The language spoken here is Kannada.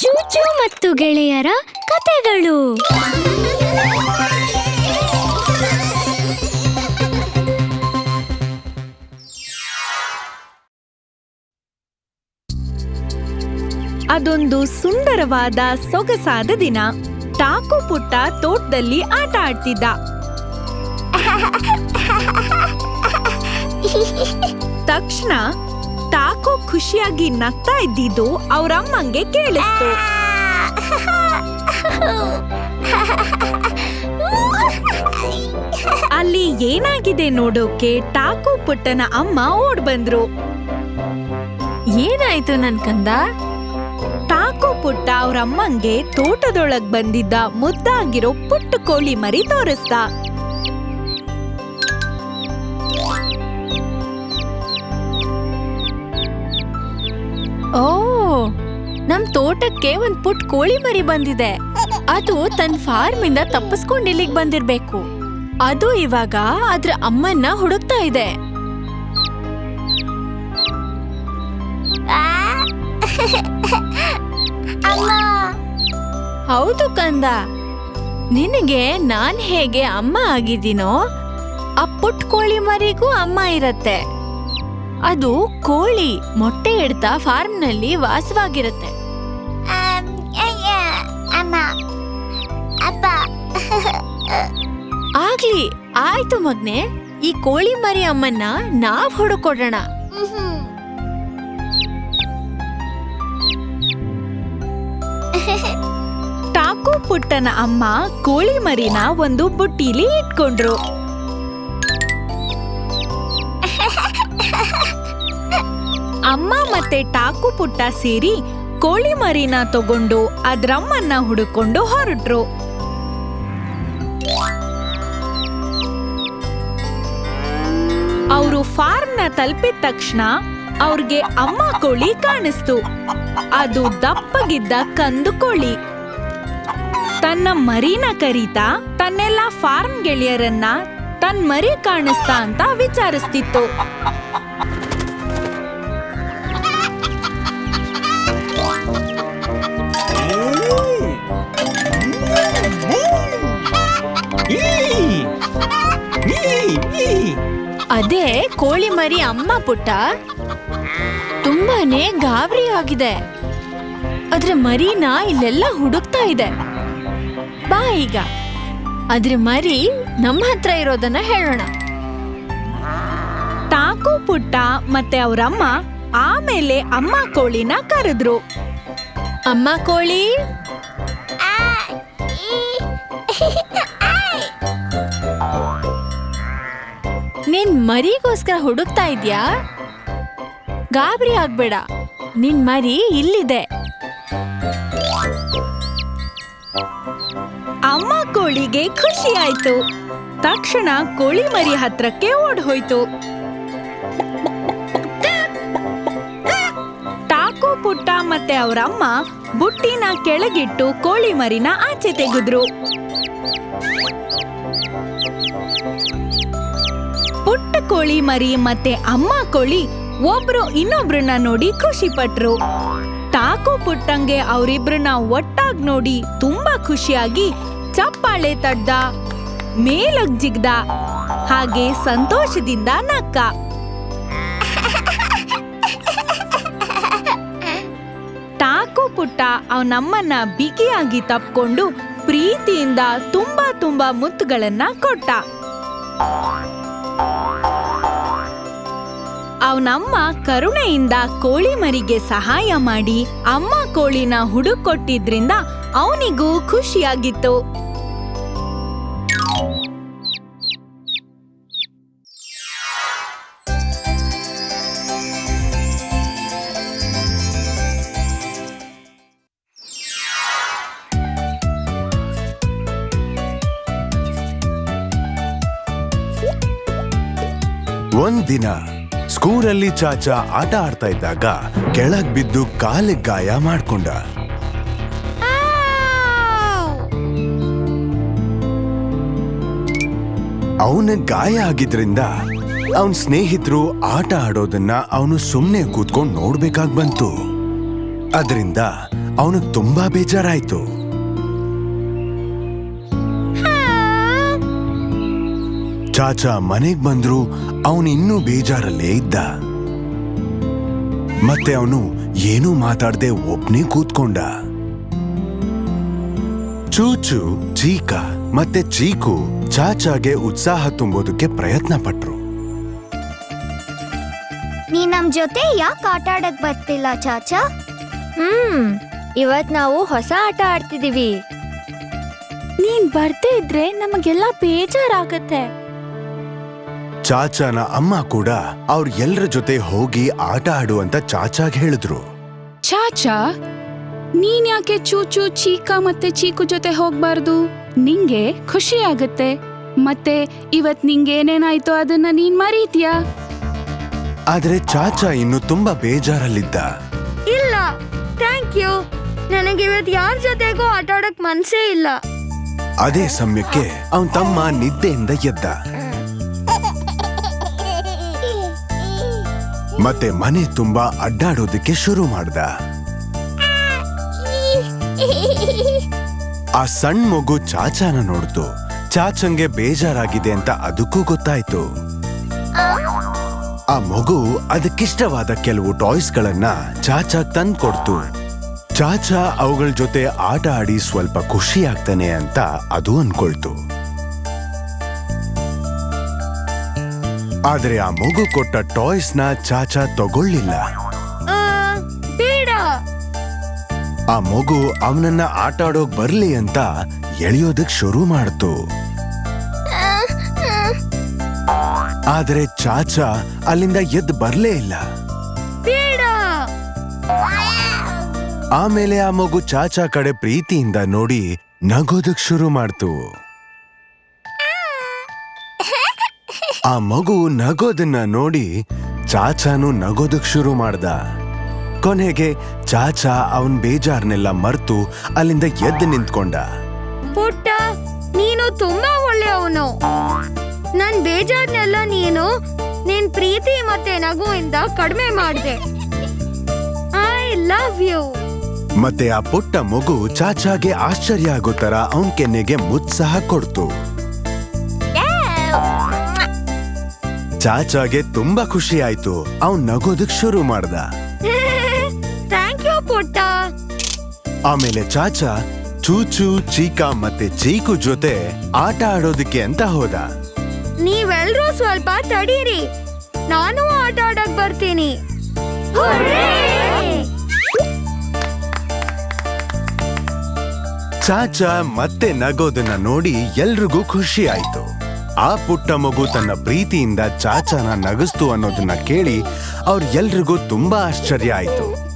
ಚೂಚು ಮತ್ತು ಗೆಳೆಯರ ಕತೆಗಳು. ಅದೊಂದು ಸುಂದರವಾದ ಸೊಗಸಾದ ದಿನ. ಟಾಕು ಪುಟ್ಟ ತೋಟದಲ್ಲಿ ಆಟ ಆಡ್ತಿದ್ದ. ತಕ್ಷಣ ಟಾಕು ಖುಷಿಯಾಗಿ ನಗ್ತಾ ಇದ್ದಿದ್ದು ಅವ್ರಮ್ಮಂಗೆ ಕೇಳಿಸ್ತು. ಅಲ್ಲಿ ಏನಾಗಿದೆ ನೋಡೋಕೆ ಟಾಕು ಪುಟ್ಟನ ಅಮ್ಮ ಓಡ್ ಬಂದ್ರು. ಏನಾಯ್ತು ನನ್ ಕಂದ? ಟಾಕು ಪುಟ್ಟ ಅವ್ರಮ್ಮಂಗೆ ತೋಟದೊಳಗ್ ಬಂದಿದ್ದ ಮುದ್ದಾಗಿರೋ ಪುಟ್ಟ ಕೋಳಿ ಮರಿ ತೋರಿಸ್ದ. ಓ, ನಮ್ ತೋಟಕ್ಕೆ ಒಂದ್ ಪುಟ್ ಕೋಳಿ ಮರಿ ಬಂದಿದೆ. ಅದು ತನ್ ಫಾರ್ಮ್ ಇಂದ ತಪ್ಪಿಸ್ಕೊಂಡ್ ಇಲ್ಲಿಗ್ ಬಂದಿರ್ಬೇಕು. ಅದು ಇವಾಗ ಅದ್ರ ಅಮ್ಮನ್ನ ಹುಡುಕ್ತಾ ಇದೆ. ಹೌದು ಕಂದ. ನಿನಗೆ ನಾನ್ ಹೇಗೆ ಅಮ್ಮ ಆಗಿದ್ದೀನೋ, ಆ ಪುಟ್ ಕೋಳಿ ಮರಿಗೂ ಅಮ್ಮ ಇರತ್ತೆ. ಅದು ಕೋಳಿ ಮೊಟ್ಟೆ ಇಡ್ತಾ ಫಾರ್ಮ್ನಲ್ಲಿ ವಾಸವಾಗಿರುತ್ತೆ. ಆಗ್ಲಿ ಆಯ್ತು ಮಗ್ನೆ. ಈ ಕೋಳಿ ಮರಿ ಅಮ್ಮನ್ನ ನಾವ್ ಹುಡುಕೊಡೋಣ. ಟಾಕು ಪುಟ್ಟನ ಅಮ್ಮ ಕೋಳಿ ಮರಿನ ಒಂದು ಬುಟ್ಟಿಲಿ ಇಟ್ಕೊಂಡ್ರು. ಅಮ್ಮ ಮತ್ತೆ ಟಾಕು ಪುಟ್ಟ ಸೇರಿ ಕೋಳಿ ಮರಿನ ತಗೊಂಡು ಅದ್ರಮ್ಮನ್ನ ಹುಡುಕೊಂಡು ಹೊರಟ್ರು. ಅವರು ಫಾರ್ಮ್ನ ತಲುಪಿದ ತಕ್ಷಣ ಅವ್ರಿಗೆ ಅಮ್ಮ ಕೋಳಿ ಕಾಣಿಸ್ತು. ಅದು ದಪ್ಪಗಿದ್ದ ಕಂದು ಕೋಳಿ. ತನ್ನ ಮರಿನ ಕರೀತಾ ತನ್ನೆಲ್ಲ ಫಾರ್ಮ್ ಗೆಳೆಯರನ್ನ ತನ್ ಮರಿ ಕಾಣಿಸ್ತಾ ಅಂತ ವಿಚಾರಿಸ್ತಿತ್ತು. ಅದೇ ಕೋಳಿ ಮರಿ ಅಮ್ಮ ಪುಟ್ಟ. ತುಂಬಾನೇ ಗಾಬರಿ ಆಗಿದೆ. ಅದ್ರ ಮರಿನ ಇಲ್ಲೆಲ್ಲ ಹುಡುಕ್ತಾ ಇದೆ. ಬಾ ಈಗ. ಅದ್ರ ಮರಿ ನಮ್ಮ ಹತ್ರ ಇರೋದನ್ನ ಹೇಳೋಣ. ತಾಕು ಪುಟ್ಟ ಮತ್ತೆ ಅವ್ರಮ್ಮ ಆಮೇಲೆ ಅಮ್ಮ ಕೋಳಿನ ಕರೆದ್ರು. ಅಮ್ಮ ಕೋಳಿ? ನಿನ್ ಮರಿಗೋಸ್ಕರ ಹುಡುಕ್ತಾ ಇದ್ಯಾ? ಗಾಬರಿ ಆಗ್ಬೇಡ. ನಿನ್ ಮರಿ ಇಲ್ಲಿದೆ. ಅಮ್ಮ ಕೋಳಿಗೆ ಖುಷಿ ಆಯ್ತು. ತಕ್ಷಣ ಕೋಳಿ ಮರಿ ಹತ್ರಕ್ಕೆ ಓಡ್ ಹೋಯ್ತು ಟಾಕು ಪುಟ್ಟ ಮತ್ತೆ ಅವರಮ್ಮ ಬುಟ್ಟಿನ ಕೆಳಗಿಟ್ಟು ಕೋಳಿ ಮರಿನ ಆಚೆ ತೆಗೆದ್ರು. ಕೋಳಿ ಮರಿ ಮತ್ತೆ ಅಮ್ಮ ಕೋಳಿ ಒಬ್ರು ಇನ್ನೊಬ್ರನ್ನ ನೋಡಿ ಖುಷಿ ಪಟ್ರು. ತಾಕು ಪುಟ್ಟಂಗೆ ಅವರಿಬ್ರನ್ನ ಒಟ್ಟಾಗ್ ನೋಡಿ ತುಂಬಾ ಖುಷಿಯಾಗಿ ಚಪ್ಪಾಳೆ ತಡ್ದ, ಮೇಲಗ್ ಜಿಗ್ದ, ಹಾಗೆ ಸಂತೋಷದಿಂದ ನಕ್ಕ. ತಾಕು ಪುಟ್ಟ ಅವನಮ್ಮನ್ನ ಬಿಗಿಯಾಗಿ ತಪ್ಕೊಂಡು ಪ್ರೀತಿಯಿಂದ ತುಂಬಾ ತುಂಬಾ ಮುತ್ತುಗಳನ್ನ ಕೊಟ್ಟ. ಅವನಮ್ಮ ಕರುಣೆಯಿಂದ ಕೋಳಿ ಮರಿಗೆ ಸಹಾಯ ಮಾಡಿ ಅಮ್ಮ ಕೋಳಿನ ಹುಡುಕೊಟ್ಟಿದ್ರಿಂದ ಅವನಿಗೂ ಖುಷಿಯಾಗಿತ್ತು. ಒಂದಿನ ಸ್ಕೂಲಲ್ಲಿ ಚಾಚಾ ಆಟ ಆಡ್ತಾ ಇದ್ದಾಗ ಕೆಳಗ್ ಬಿದ್ದು ಕಾಲಿಗೆ ಗಾಯ ಮಾಡ್ಕೊಂಡ. ಅವನ ಗಾಯ ಆಗಿದ್ರಿಂದ ಅವನ್ ಸ್ನೇಹಿತರು ಆಟ ಆಡೋದನ್ನ ಅವನು ಸುಮ್ನೆ ಕೂತ್ಕೊಂಡು ನೋಡ್ಬೇಕಾಗ್ ಬಂತು. ಅದರಿಂದ ಅವನಿಗೆ ತುಂಬಾ ಬೇಜಾರಾಯ್ತು. ಚಾಚಾ ಮನೆಗ್ ಬಂದ್ರು ಅವನಿನ್ನೂ ಬೇಜಾರಲ್ಲೇ ಇದ್ದ. ಮತ್ತೆ ಅವನು ಏನೂ ಮಾತಾಡದೆ ಒಬ್ನೇ ಕೂತ್ಕೊಂಡ. ಚೂಚು ಚೀಕ ಮತ್ತೆ ಚೀಕು ಚಾಚಾಗೆ ಉತ್ಸಾಹ ತುಂಬೋದಕ್ಕೆ ಪ್ರಯತ್ನ ಪಟ್ರು. ನೀ ನಮ್ ಜೊತೆ ಯಾಕೆ ಆಟ ಆಡಕ್ ಬರ್ತಿಲ್ಲ ಚಾಚಾ? ಹ್ಮ್ ಇವತ್ ನಾವು ಹೊಸ ಆಟ ಆಡ್ತಿದೀವಿ. ನೀನ್ ಬರ್ದೇ ಇದ್ರೆ ನಮಗೆಲ್ಲ ಬೇಜಾರಾಗತ್ತೆ. ಚಾಚಾನ ಅಮ್ಮ ಕೂಡ ಅವ್ರ ಎಲ್ರ ಜೊತೆ ಹೋಗಿ ಆಟ ಆಡು ಅಂತ ಚಾಚಾಗ್ ಹೇಳಿದ್ರು. ಚಾಚಾ ನೀನ್ ಯಾಕೆ ಚೂಚು ಚೀಕ ಮತ್ತೆ ಚೀಕು ಜೊತೆ ಹೋಗ್ಬಾರ್ದು? ನಿಂಗೆ ಖುಷಿ ಆಗತ್ತೆ. ಮತ್ತೆ ಇವತ್ ನಿಂಗೆ ಏನೇನಾಯ್ತೋ ಅದನ್ನ ನೀನ್ ಮರೀತೀಯಾ? ಆದ್ರೆ ಚಾಚಾ ಇನ್ನು ತುಂಬಾ ಬೇಜಾರಲ್ಲಿದ್ದ. ಇಲ್ಲ ಥ್ಯಾಂಕ್ ಯು ನನಗೆ ಇವತ್ ಯಾರ ಜೊತೆಗೂ ಆಟ ಆಡಕ್ ಮನ್ಸೇ ಇಲ್ಲ. ಅದೇ ಸಮಯಕ್ಕೆ ಅವನ್ ತಮ್ಮ ನಿದ್ದೆಯಿಂದ ಎದ್ದ. ಮತ್ತೆ ಮನೆ ತುಂಬಾ ಅಡ್ಡಾಡೋದಕ್ಕೆ ಶುರು ಮಾಡ್ದ. ಆ ಸಣ್ಣ ಮಗು ಚಾಚಾನ ನೋಡ್ತು. ಚಾಚಂಗೆ ಬೇಜಾರಾಗಿದೆ ಅಂತ ಅದಕ್ಕೂ ಗೊತ್ತಾಯ್ತು. ಆ ಮಗು ಅದಕ್ಕಿಷ್ಟವಾದ ಕೆಲವು ಟಾಯ್ಸ್ ಗಳನ್ನ ಚಾಚಾ ತಂದ್ ಕೊಡ್ತು ಚಾಚಾ ಅವುಗಳ ಜೊತೆ ಆಟ ಆಡಿ ಸ್ವಲ್ಪ ಖುಷಿ ಆಗ್ತಾನೆ ಅಂತ ಅದು ಅನ್ಕೊಳ್ತು. ಆದ್ರೆ ಆ ಮಗು ಕೊಟ್ಟ ಟಾಯ್ಸ್ನ ಚಾಚಾ ತಗೊಳ್ಳಿಲ್ಲ. ಬೇಡ. ಆ ಮಗು ಅವನನ್ನ ಆಟ ಆಡೋಕ್ ಬರ್ಲಿ ಅಂತ ಎಳೆಯೋದಕ್ ಶುರು ಮಾಡ್ತು. ಆದ್ರೆ ಚಾಚಾ ಅಲ್ಲಿಂದ ಎದ್ದು ಬರ್ಲೇ ಇಲ್ಲ. ಬೇಡ. ಆಮೇಲೆ ಆ ಮಗು ಚಾಚಾ ಕಡೆ ಪ್ರೀತಿಯಿಂದ ನೋಡಿ ನಗೋದಕ್ ಶುರು ಮಾಡ್ತು. ಆ ಮಗು ನಗೋದನ್ನ ನೋಡಿ ಚಾಚಾನು ನಗೋದಕ್ ಶುರು ಮಾಡ್ದ. ಕೊನೆಗೆ ಚಾಚಾ ಅವನ್ ಬೇಜಾರ್ನೆಲ್ಲ ಮರ್ತು ಅಲ್ಲಿಂದ ಎದ್ದು ನಿಂತ್ಕೊಂಡ. ಪುಟ್ಟ ನೀನು ತುಂಬಾ ಒಳ್ಳೆಯವನು. ನನ್ ಬೇಜಾರ್ನೆಲ್ಲ ನೀನು ನಿನ್ ಪ್ರೀತಿ ಮತ್ತೆ ನಗುವಿಂದ ಕಡಿಮೆ ಮಾಡಿದೆ. ಐ ಲವ್ ಯು ಮತ್ತೆ ಆ ಪುಟ್ಟ ಮಗು ಚಾಚಾಗೆ ಆಶ್ಚರ್ಯ ಆಗೋ ತರ ಅವನ್ ಕೆನ್ನೆಗೆ ಮುತ್ಸಾಹ ಕೊಡ್ತು. ಚಾಚಾಗೆ ತುಂಬಾ ಖುಷಿ ಆಯ್ತು. ಅವ್ನ್ ನಗೋದಕ್ ಶುರು ಮಾಡ್ದ. ಥ್ಯಾಂಕ್ ಯು ಪುಟ್ಟ. ಆಮೇಲೆ ಚಾಚಾ ಚೂಚು ಚೀಕಾ ಮತ್ತೆ ಚೀಕು ಜೊತೆ ಆಟ ಆಡೋದಕ್ಕೆ ಅಂತ ಹೋದ. ನೀವೆಲ್ರೂ ಸ್ವಲ್ಪ ತಡೀರಿ. ನಾನು ಆಟ ಆಡಕ್ ಬರ್ತೀನಿ. ಚಾಚಾ ಮತ್ತೆ ನಗೋದನ್ನ ನೋಡಿ ಎಲ್ರಿಗೂ ಖುಷಿ ಆಯ್ತು. ಆ ಪುಟ್ಟ ಮಗು ತನ್ನ ಪ್ರೀತಿಯಿಂದ ಚಾಚಾನ ನಗಿಸ್ತು ಅನ್ನೋದನ್ನ ಕೇಳಿ ಅವ್ರ ಎಲ್ರಿಗೂ ತುಂಬಾ ಆಶ್ಚರ್ಯ ಆಯ್ತು.